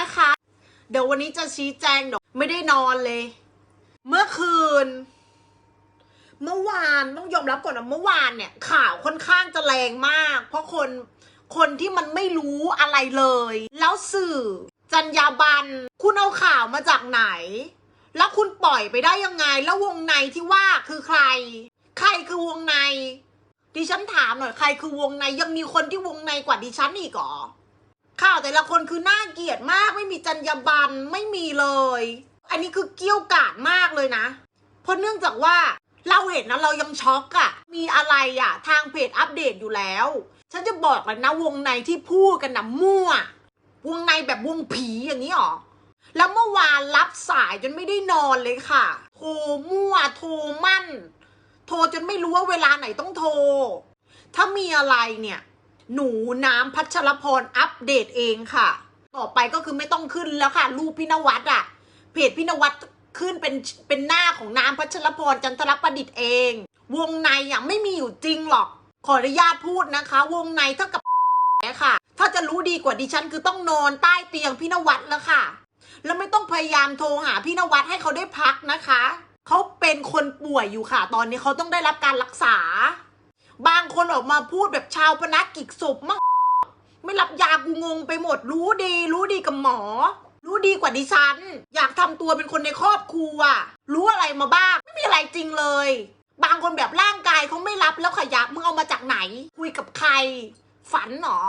นะคะ เดี๋ยววันนี้จะชี้แจงเดี๋ยวไม่ได้นอนเลย เมื่อคืน เมื่อวานต้องยอมรับก่อนนะเมื่อวานเนี่ย ข่าวค่อนข้างจะแรงมาก เพราะคนคนที่มันไม่รู้อะไรเลย แล้วสื่อจรรยาบรรณคุณเอาข่าวมาจากไหน แล้วคุณปล่อยไปได้ยังไง แล้ววงในที่ว่าคือใคร ใครคือวงในดิฉันถามหน่อยใครคือวงในยังมีคนที่วงในกว่าดิฉันอีกเหรอ ข่าวแต่ละคนคือน่าเกลียดมากไม่มีจรรยาบรรณไม่มีเลย อันนี้คือเกี้ยวกาดมากเลยนะ เพราะเนื่องจากว่าเราเห็นนะเรายังช็อกอะมีอะไรอะทางเพจอัปเดตอยู่แล้ว ฉันจะบอกเลยนะวงในที่พูดกันนะมั่ว วงในแบบวงผีอย่างนี้หรอแล้วเมื่อวานรับสายจนไม่ได้นอนเลยค่ะ โทรมั่ว โทรมั่น โทรจนไม่รู้ว่าเวลาไหนต้องโทร ถ้ามีอะไรเนี่ย หนูน้ำพัชรพรอัปเดตเองค่ะ ต่อไปก็คือไม่ต้องขึ้นแล้วค่ะ รูปพี่นวัดอะเพจพี่นวัดขึ้นเป็นเป็นหน้าของน้ำพัชรพรจันทรประดิษฐ์เอง วงในอะไม่มีอยู่จริงหรอก ขออนุญาตพูดนะคะ วงในเท่ากับค่ะ ถ้าจะรู้ดีกว่าดิฉันคือต้องนอนใต้เตียงพี่นวัดแล้วค่ะ แล้วไม่ต้องพยายามโทรหาพี่นวัดให้เขาได้พักนะคะ เขาเป็นคนป่วยอยู่ค่ะ ตอนนี้เขาต้องได้รับการรักษา บางคนออกมาพูดแบบชาวพนักกิจศพมั่งไม่รับยากูงงไปหมดรู้ดี รู้ดีกับหมอ รู้ดีกว่าดิฉัน อยากทำตัวเป็นคนในครอบครัว รู้อะไรมาบ้าง ไม่มีอะไรจริงเลย บางคนแบบร่างกายเขาไม่รับแล้วขยับมึงเอามาจากไหน คุยกับใคร ฝันเหรอ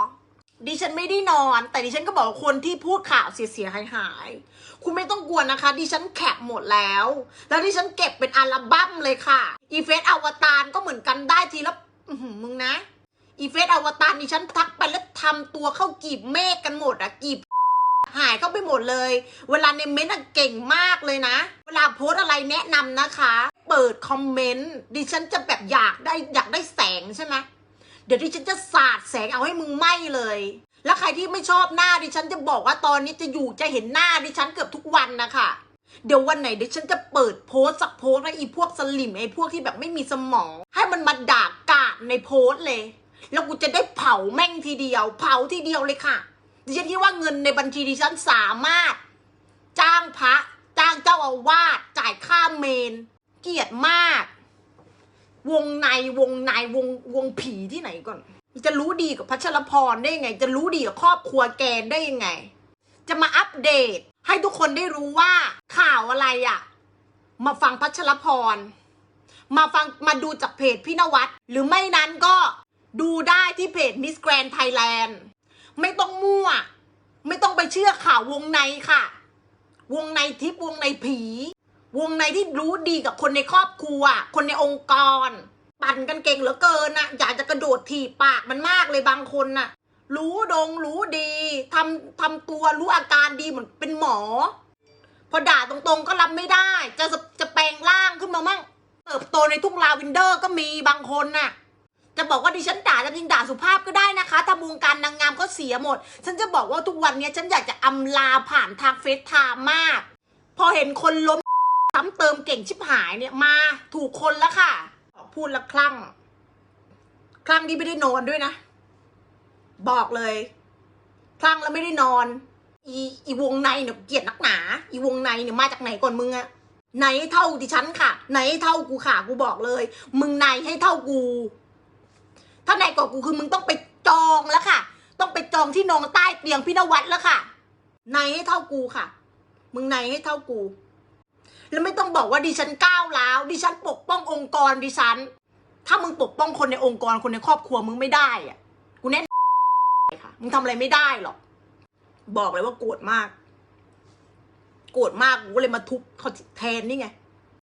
ดิฉันไม่ได้นอน แต่ดิฉันก็บอกคนที่พูดข่าวเสียหายหาย คุณไม่ต้องกลัวนะคะ ดิฉันแคปหมดแล้ว แล้วดิฉันเก็บเป็นอัลบั้มเลยค่ะ อีเฟสอวตารก็เหมือนกันได้ทีละอื้อหือ มึงนะ อีเฟสอวตารดิฉันทักไปแล้วทำตัวเข้ากีบเมฆกันหมดอะกีบหายเข้าไปหมดเลย เวลาในเม้นต์อะเก่งมากเลยนะ เวลาโพสอะไรแนะนำนะคะ เปิดคอมเมนต์ดิฉันจะแบบอยากได้อยากได้แสงใช่ไหมเดี๋ยวดิฉันจะสาดแสงเอาให้มึงไหม้เลย แล้วใครที่ไม่ชอบหน้าดิฉันจะบอกว่าตอนนี้จะอยู่จะเห็นหน้าดิฉันเกือบทุกวันนะคะเดี๋ยววันไหนดิฉันจะเปิดโพสสักโพสต์ให้อีพวกสลิมไอ้พวกที่แบบไม่มีสมอง ให้มันมาด่าก ในโพสต์เลย แล้วกูจะได้เผาแม่งทีเดียว เผาทีเดียวเลยค่ะดิฉันคิดว่าเงินในบัญชีดิฉันสามารถ จ้างพระจ้างเจ้าอาวาสจ่ายค่าเมน เกลียดมาก วงในวงในวงวงผีที่ไหนก่อน จะรู้ดีกับพัชรพรได้ยังไง จะรู้ดีกับครอบครัวแกนได้ยังไง จะมาอัปเดตให้ทุกคนได้รู้ว่าข่าวอะไรอะ่ะ มาฟังพัชรพร มาฟังมาดูจากเพจพี่นวัดหรือไม่นั้นก็ดูได้ที่เพจ Miss Grand Thailand ไม่ต้องมั่ว ไม่ต้องไปเชื่อข่าววงในค่ะ วงในทิพวงในผี วงในที่รู้ดีกับคนในครอบครัว คนในองค์กร ปั่นกันเก่งเหลือเกินนะอยากจะกระโดดถีบปากมันมากเลยบางคนน่ะ รู้ดงรู้ดีทำทำตัวรู้อาการดีเหมือนเป็นหมอ พอด่าตรงๆก็รับไม่ได้ จะจะแปลงร่างขึ้นมามั่ง เติบโตในทุ่งลาวินเดอร์ก็มีบางคนน่ะ จะบอกว่าดิฉันด่าจริงๆด่าสุภาพก็ได้นะคะถ้าวงการนางงามก็เสียหมด ฉันจะบอกว่าทุกวันนี้ฉันอยากจะอำลาผ่านทางเฟซไทม์มาก พอเห็นคนล้มซ้ำเติมเก่งชิบหายเนี่ยมาถูกคนแล้วค่ะ พูดละคลั่ง คลั่งที่ไม่ได้นอนด้วยนะ บอกเลย คลั่งแล้วไม่ได้นอน อีอีวงในเนี่ยเกลียดนักหนา อีวงในเนี่ยมาจากไหนก่อนมึงอะ ไหนเท่าดิฉันค่ะ ไหนเท่ากูค่ะ กูบอกเลย มึงในให้เท่ากู ถ้าในกว่ากูคือมึงต้องไปจองแล้วค่ะ ต้องไปจองที่นอนใต้เตียงพี่นวัดแล้วค่ะในให้เท่ากูค่ะ มึงในให้เท่ากู แล้วไม่ต้องบอกว่าดิฉันก้าวร้าวดิฉันปกป้ององค์กรดิฉัน ถ้ามึงปกป้องคนในองค์กรคนในครอบครัวมึงไม่ได้อะ กูแน่ค่ะ มึงทำอะไรไม่ได้หรอก บอกเลยว่าโกรธมาก โกรธมากกูเลยมาทุบเขาแทนนี่ไง